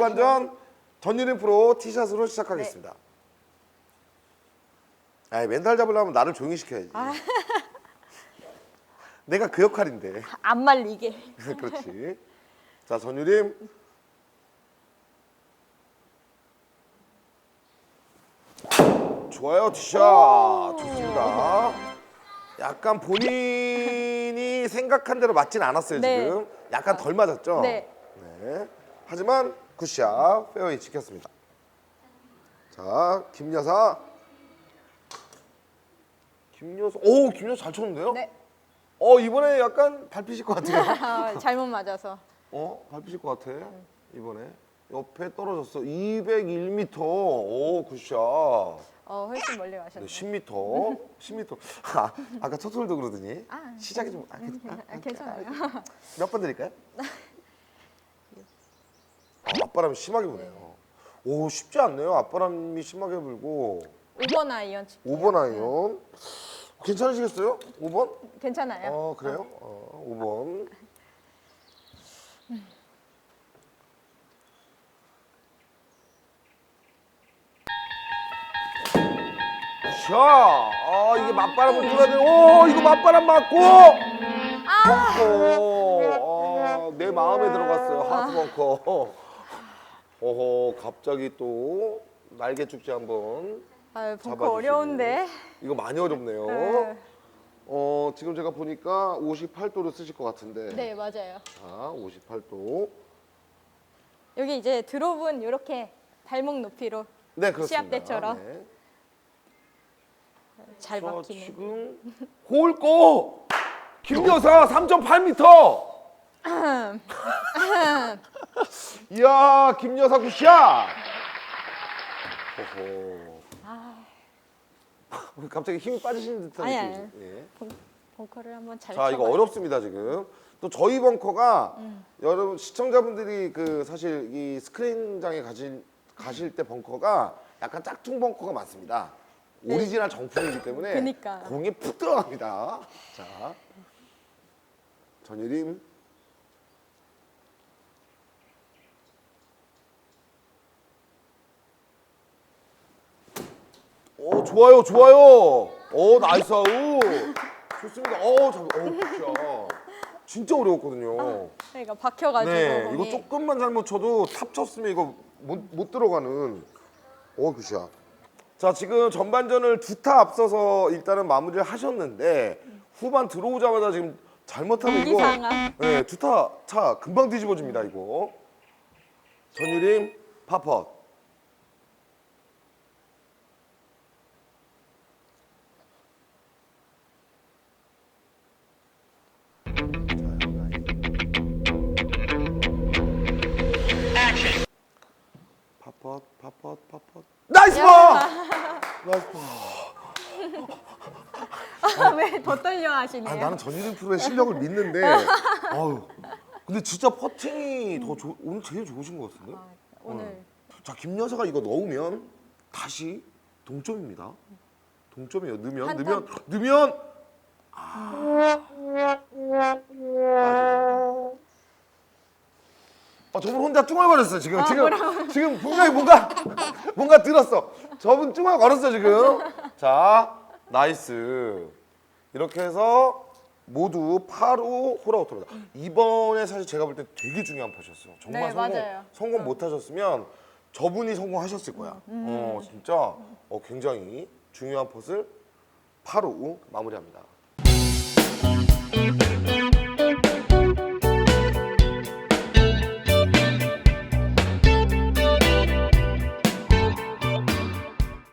후반전 전유림 프로 티샷으로 시작하겠습니다. 아, 멘탈 잡으려면 나를 조용히 시켜야지. 내가 그 역할인데. 안 말리게. 그렇지. 자, 전유림. 좋아요, 티샷. 좋습니다. 약간 본인이 생각한 대로 맞진 않았어요, 네. 지금. 약간 덜 맞았죠? 네. 네. 하지만 굿샷, 페어웨이 지켰습니다. 자, 김여사. 김여사. 오, 김여사 잘 쳤는데요? 네. 어, 이번에 약간 밟히실 것 같아요. 아, 잘못 맞아서. 어? 밟히실 것 같아. 이번에. 옆에 떨어졌어. 201m. 오, 굿샷. 어, 훨씬 멀리 네, 가셨네. 10m. 10m. 아, 아까 첫 홀도 그러더니. 아. 시작이 좀. 아, 괜- 아, 아, 괜찮아요. 몇번 드릴까요? 아, 앞바람이 심하게 부네요. 오, 쉽지 않네요. 앞바람이 심하게 불고. 5번 아이언 칠게요. 5번 아이언. 괜찮으시겠어요? 5번? 괜찮아요. 어, 그래요? 어, 5번. 샤! 아, 이게 맞바람을 불어야 돼. 오, 이거 맞바람 맞고! 벙커. 아, 내 마음에 들어갔어요. 하트 벙커. 어허, 갑자기 또 날개 축제 한번. 아, 벙커 잡아주시고. 어려운데. 이거 많이 어렵네요. 네. 어, 지금 제가 보니까 58도를 쓰실 것 같은데. 네, 맞아요. 자, 58도. 여기 이제 드롭은 이렇게 발목 높이로 네, 그렇습니다. 시합 때처럼. 네. 잘 자, 박히는. 지금 홀고 김여사 3.8m. 이야, 김여사 굿샷. 호호. 갑자기 힘이 빠지시는 듯한 아니, 느낌이죠. 아니. 예. 벙커를 한번 잘 자, 이거 쳐봐요. 어렵습니다 지금. 또 저희 벙커가 음. 여러분 시청자분들이 그 사실 이 스크린장에 가실 가실 때 벙커가 약간 짝퉁 벙커가 많습니다. 오리지널 정품이기 때문에 네. 그니까. 공이 푹 들어갑니다. 자, 전유림. 오 좋아요 좋아요. 오 나이스 아우 좋습니다. 오 잘, 오 굿샷 진짜 어려웠거든요. 그러니까 박혀가지고 네 공이. 이거 조금만 잘못 쳐도 탑 쳤으면 이거 못, 못 들어가는 오 굿샷. 자 지금 전반전을 두 타 앞서서 일단은 마무리를 하셨는데 후반 들어오자마자 지금 잘못하면 이거 위기상황. 네, 두타 차 금방 뒤집어집니다 이거. 전유림 파펫 파펫 파펫 파펫 나이스 파 나이스 파 왜 더 떨려 하시네요? 아, 나는 전유림 프로의 실력을 믿는데. 아유. 근데 진짜 퍼팅이 더 좋- 오늘 제일 좋으신 것 같은데? 아, 오늘. 자 김여사가 이거 넣으면 다시 동점입니다. 동점이에요 넣으면 한 넣으면 넣으면. 아. 빠지네. 아 저분 혼자 뚱얼거렸어요 지금. 지금 지금 분명히 뭔가 뭔가 들었어. 저분 뚱얼거렸어 지금. 자 나이스. 이렇게 해서 모두 파로 홀아웃입니다. 이번에 사실 제가 볼 때 되게 중요한 퍼셨어요. 정말 네, 성공 맞아요. 성공 못 하셨으면 저분이 성공하셨을 거야. 음. 어 진짜. 어, 굉장히 중요한 퍼를 파로 마무리합니다